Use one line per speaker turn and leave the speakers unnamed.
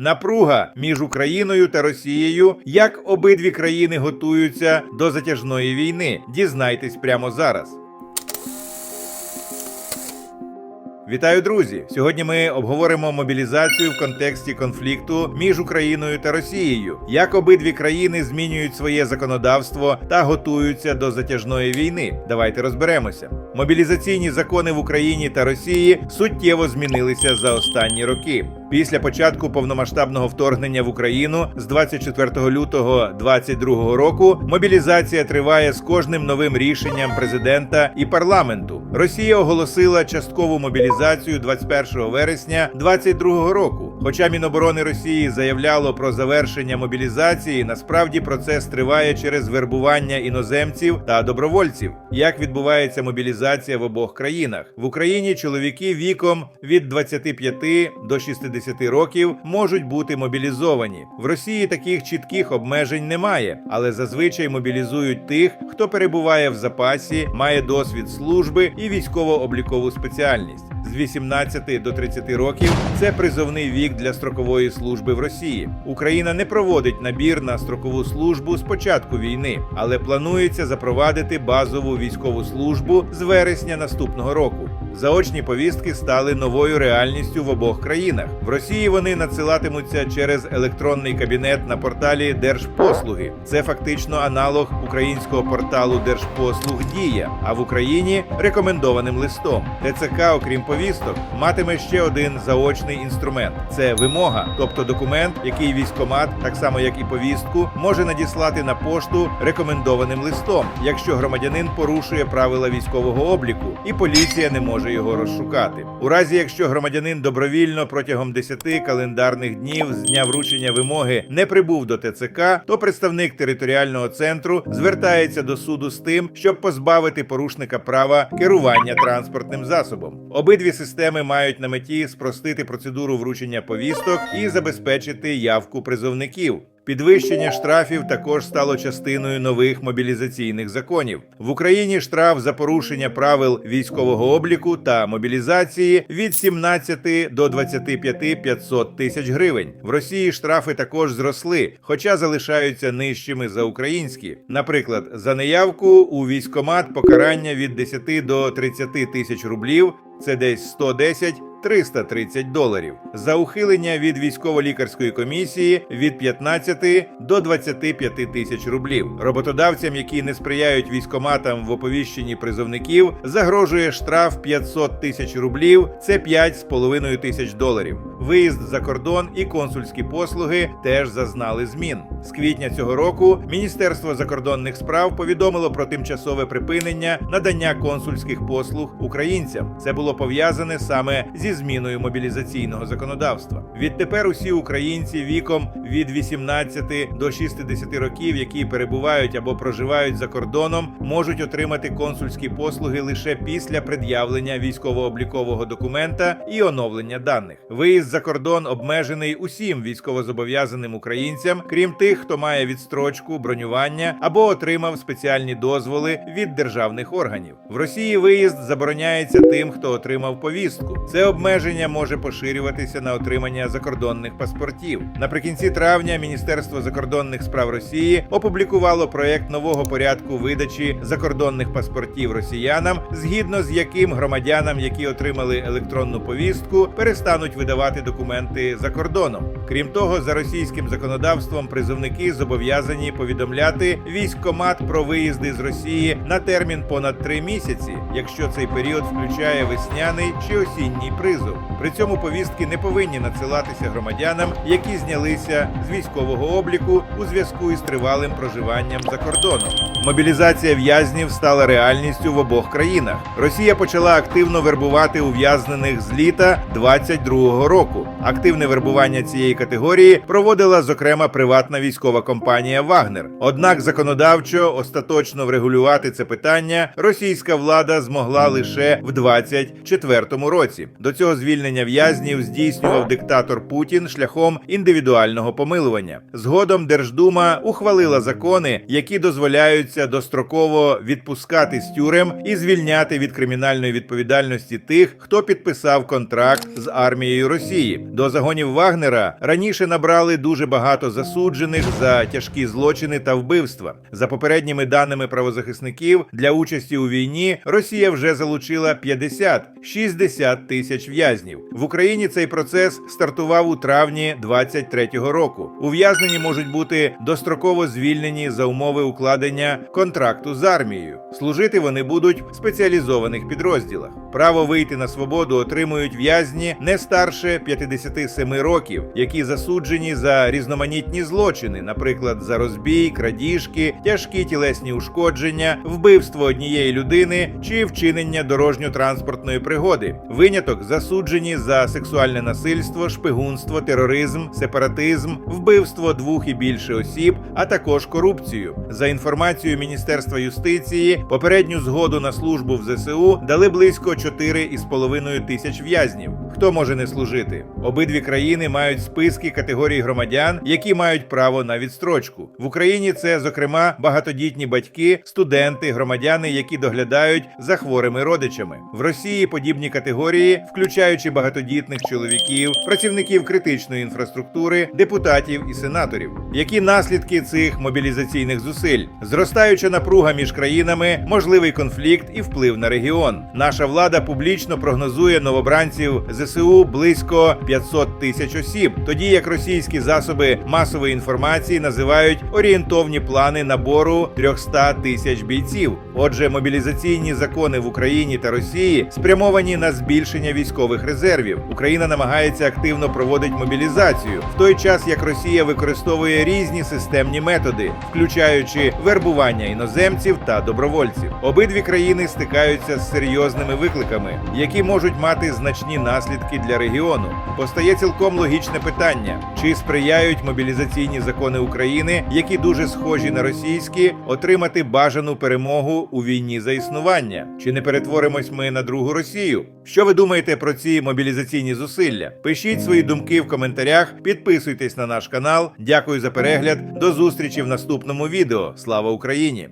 напруга між Україною та Росією, як обидві країни готуються до затяжної війни. Дізнайтесь прямо зараз. Вітаю, друзі! Сьогодні ми обговоримо мобілізацію в контексті конфлікту між Україною та Росією, як обидві країни змінюють своє законодавство та готуються до затяжної війни. Давайте розберемося. Мобілізаційні закони в Україні та Росії суттєво змінилися за останні роки. Після початку повномасштабного вторгнення в Україну з 24 лютого 2022 року мобілізація триває з кожним новим рішенням президента і парламенту. Росія оголосила часткову мобілізацію 21 вересня 2022 року. Хоча Міноборони Росії заявляло про завершення мобілізації, насправді процес триває через вербування іноземців та добровольців. Як відбувається мобілізація в обох країнах в Україні? Чоловіки віком від 25 до 60 років можуть бути мобілізовані. В Росії таких чітких обмежень немає, але зазвичай мобілізують тих, хто перебуває в запасі, має досвід служби і військово-облікову спеціальність. З 18 до 30 років це призовний вік для строкової служби в Росії. Україна не проводить набір на строкову службу з початку війни, але планується запровадити базову військову службу з вересня наступного року. Заочні повістки стали новою реальністю в обох країнах. В Росії вони надсилатимуться через електронний кабінет на порталі Держпослуги. Це фактично аналог українського порталу Держпослуг Дія, а в Україні рекомендованим листом. ТЦК, окрім повісток, матиме ще один заочний інструмент: це вимога, тобто документ, який військомат, так само як і повістку, може надіслати на пошту рекомендованим листом, якщо громадянин порушує правила військового обліку, і поліція не може його розшукати. У разі, якщо громадянин добровільно протягом 10 календарних днів з дня вручення вимоги не прибув до ТЦК, то представник територіального центру звертається до суду з тим, щоб позбавити порушника права керування транспортним засобом. Обидві системи мають на меті спростити процедуру вручення повісток і забезпечити явку призовників. Підвищення штрафів також стало частиною нових мобілізаційних законів. В Україні штраф за порушення правил військового обліку та мобілізації від 17 до 25 500 тисяч гривень. В Росії штрафи також зросли, хоча залишаються нижчими за українські. Наприклад, за неявку у військомат покарання від 10 до 30 тисяч рублів. Це десь 110 330 доларів за ухилення від військово-лікарської комісії від 15 до 25 тисяч рублів. Роботодавцям, які не сприяють військоматам в оповіщенні призовників, загрожує штраф 500 тисяч рублів. Це 5,5 тисяч доларів. Виїзд за кордон і консульські послуги теж зазнали змін. З квітня цього року Міністерство закордонних справ повідомило про тимчасове припинення надання консульських послуг українцям. Це було пов'язане саме зі зміною мобілізаційного законодавства. Відтепер усі українці віком від 18 до 60 років, які перебувають або проживають за кордоном, можуть отримати консульські послуги лише після пред'явлення військово-облікового документа і оновлення даних. Виїзд за кордон обмежений усім військовозобов'язаним українцям, крім тих, хто має відстрочку, бронювання або отримав спеціальні дозволи від державних органів. В Росії виїзд забороняється тим, хто отримав повістку. Це обмеження може поширюватися на отримання закордонних паспортів. Наприкінці травня Міністерство закордонних справ Росії опублікувало проект нового порядку видачі закордонних паспортів росіянам, згідно з яким громадянам, які отримали електронну повістку, перестануть видавати документи за кордоном. Крім того, за російським законодавством призовники зобов'язані повідомляти військкомат про виїзди з Росії на термін понад три місяці, якщо цей період включає весняний чи осінній призов. При цьому повістки не повинні надсилатися громадянам, які знялися з військового обліку у зв'язку із тривалим проживанням за кордоном. Мобілізація в'язнів стала реальністю в обох країнах. Росія почала активно вербувати ув'язнених з літа 22-го року. Активне вербування цієї категорії проводила зокрема приватна військова компанія Вагнер. Однак законодавчо остаточно врегулювати це питання російська влада змогла лише в 24-му році. До цього звільнення в'язнів здійснював диктатор Путін шляхом індивідуального помилування. Згодом Держдума ухвалила закони, які дозволяються достроково відпускати з тюрем і звільняти від кримінальної відповідальності тих, хто підписав контракт з армією Росії. До загонів Вагнера раніше набрали дуже багато засуджених за тяжкі злочини та вбивства. За попередніми даними правозахисників, для участі у війні Росія вже залучила 50-60 тисяч в'язнів. В Україні цей процес стартував у травні 23-го року. Ув'язнені можуть бути достроково звільнені за умови укладення контракту з армією. Служити вони будуть в спеціалізованих підрозділах. Право вийти на свободу отримують в'язні не старше 57 років, які засуджені за різноманітні злочини, наприклад, за розбій, крадіжки, тяжкі тілесні ушкодження, вбивство однієї людини чи вчинення дорожньо-транспортної пригоди. Виняток засуджені за сексуальне насильство, шпигунство, тероризм, сепаратизм, вбивство двох і більше осіб, а також корупцію. За інформацією Міністерства юстиції, попередню згоду на службу в ЗСУ дали близько 4,5 тисяч в'язнів. Хто може не служити? Обидві країни мають списки категорій громадян, які мають право на відстрочку. В Україні це, зокрема, багатодітні батьки, студенти, громадяни, які доглядають за хворими родичами. В Росії подібні категорії, включаючи багатодітних чоловіків, працівників критичної інфраструктури, депутатів і сенаторів. Які наслідки цих мобілізаційних зусиль? Зростаюча напруга між країнами, можливий конфлікт і вплив на регіон. Наша влада публічно прогнозує новобранців ЗСУ близько 500 тисяч осіб, тоді як російські засоби масової інформації називають орієнтовні плани набору 300 тисяч бійців. Отже, мобілізаційні закони в Україні та Росії спрямовані на збільшення військових резервів. Україна намагається активно проводити мобілізацію, в той час як Росія використовує різні системні методи, включаючи вербування іноземців та добровольців. Обидві країни стикаються з серйозними викликами, які можуть мати значні наслідки для регіону. Постає цілком логічне питання: чи сприяють мобілізаційні закони України, які дуже схожі на російські, отримати бажану перемогу у війні за існування? Чи не перетворимось ми на другу Росію? Що ви думаєте про ці мобілізаційні зусилля? Пишіть свої думки в коментарях, підписуйтесь на наш канал. Дякую за перегляд. До зустрічі в наступному відео. Слава Україні!